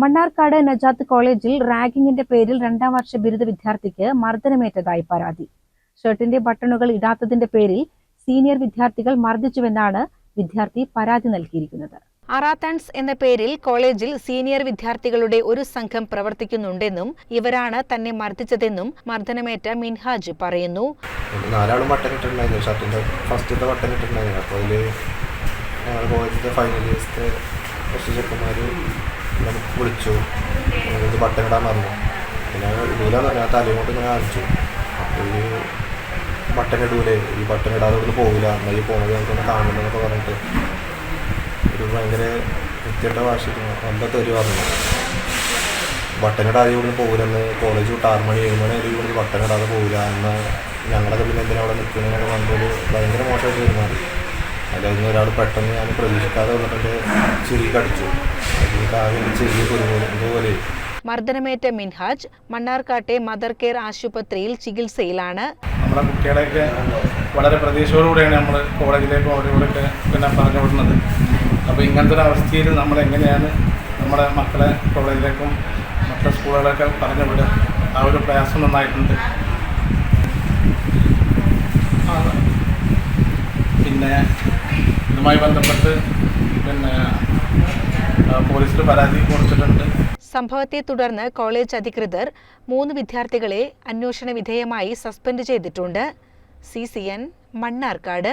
മണ്ണാർക്കാട് നജാത്ത് കോളേജിൽ റാഗിങ്ങിന്റെ പേരിൽ രണ്ടാം വർഷ ബിരുദ വിദ്യാർത്ഥിക്ക് മർദ്ദനമേറ്റതായി പരാതി. ഷർട്ടിന്റെ ബട്ടണുകൾ ഇടാത്തതിന്റെ പേരിൽ സീനിയർ വിദ്യാർത്ഥികൾ മർദ്ദിച്ചുവെന്നാണ് വിദ്യാർത്ഥി പരാതി നൽകിയിരിക്കുന്നത്. അറാത്തൺസ് എന്ന പേരിൽ കോളേജിൽ സീനിയർ വിദ്യാർത്ഥികളുടെ ഒരു സംഘം പ്രവർത്തിക്കുന്നുണ്ടെന്നും ഇവരാണ് തന്നെ മർദ്ദിച്ചതെന്നും മർദ്ദനമേറ്റ മിൻഹാജ് പറയുന്നു. നാലാളും ബട്ടൺ ഇട്ടിട്ടുണ്ടായിരുന്നു. ഷർട്ടിന്റെ ഫസ്റ്റത്തെ ബട്ടൺ ഇട്ടിട്ടുണ്ടായിരുന്നു. അപ്പോൾ അതിൽ ഞങ്ങൾ കോളേജിന്റെ ഫൈനൽ ഇയേഴ്സിന്റെ കുറച്ച് ചെക്കന്മാർ നമുക്ക് വിളിച്ചു. ഇത് ബട്ടൺ ഇടാൻ പറഞ്ഞു. പിന്നെ ഇടൂലെന്ന് ഞാൻ തലയും കൊണ്ട് ഇങ്ങനെ കാണിച്ചു. അപ്പോൾ ഈ ബട്ടൺ ഇടൂലേ? ഈ ബട്ടൺ ഇടാതെ ഇവിടുന്ന് പോകില്ല എന്നാൽ ഈ പോകുന്നത് നമുക്കൊന്ന് കാണണമെന്നൊക്കെ പറഞ്ഞിട്ട്. ഒരു ഭയങ്കര വ്യക്തിയുടെ ഭാഷയിൽ നല്ല തെറി പറഞ്ഞു ബട്ടൺ ഇടാതെ ഇവിടുന്ന് പോകില്ലെന്ന് കോളേജ് വിട്ട് ആറ് മണി ഏഴ് മണി വരെ ഇവിടുന്ന് ബട്ടൺ ഇടാതെ പോകില്ല എന്ന് ഞങ്ങളൊക്കെ പിന്നെ എന്തിനാ അവിടെ നിൽക്കുന്നതിനൊക്കെ പറഞ്ഞൊരു ഭയങ്കര മോശമായിട്ട് പെരുമാറി. അല്ലെങ്കിൽ ഒരാൾ പെട്ടെന്ന് ഞാൻ പ്രതീക്ഷിക്കാതെ വന്നിട്ട് ചിരി മർദ്ദനമേറ്റ മിൻഹാജ് മണ്ണാർക്കാട്ടെ മദർ കെയർ ആശുപത്രിയിൽ ചികിത്സയിലാണ്. നമ്മുടെ കുട്ടികളെയൊക്കെ വളരെ പ്രതീക്ഷയോടുകൂടിയാണ് നമ്മൾ കോളേജിലേക്കും അവിടെ ഇവിടെയൊക്കെ പിന്നെ പറഞ്ഞു വിടുന്നത് അപ്പോൾ ഇങ്ങനത്തെ ഒരു അവസ്ഥയിൽ നമ്മൾ എങ്ങനെയാണ് നമ്മുടെ മക്കളെ കോളേജിലേക്കും മറ്റു സ്കൂളുകളൊക്കെ പറഞ്ഞു വിടുക ആ ഒരു പ്രയാസം നന്നായിട്ടുണ്ട്. പിന്നെ ഇതുമായി ബന്ധപ്പെട്ട് പിന്നെ പോലീസിൽ പരാതി കൊടുത്തിട്ടുണ്ട്. സംഭവത്തെ തുടർന്ന് കോളേജ് അധികൃതർ മൂന്ന് വിദ്യാർത്ഥികളെ അന്വേഷണ വിധേയമായി സസ്പെൻഡ് ചെയ്തിട്ടുണ്ട്. C C N Mannarkkad.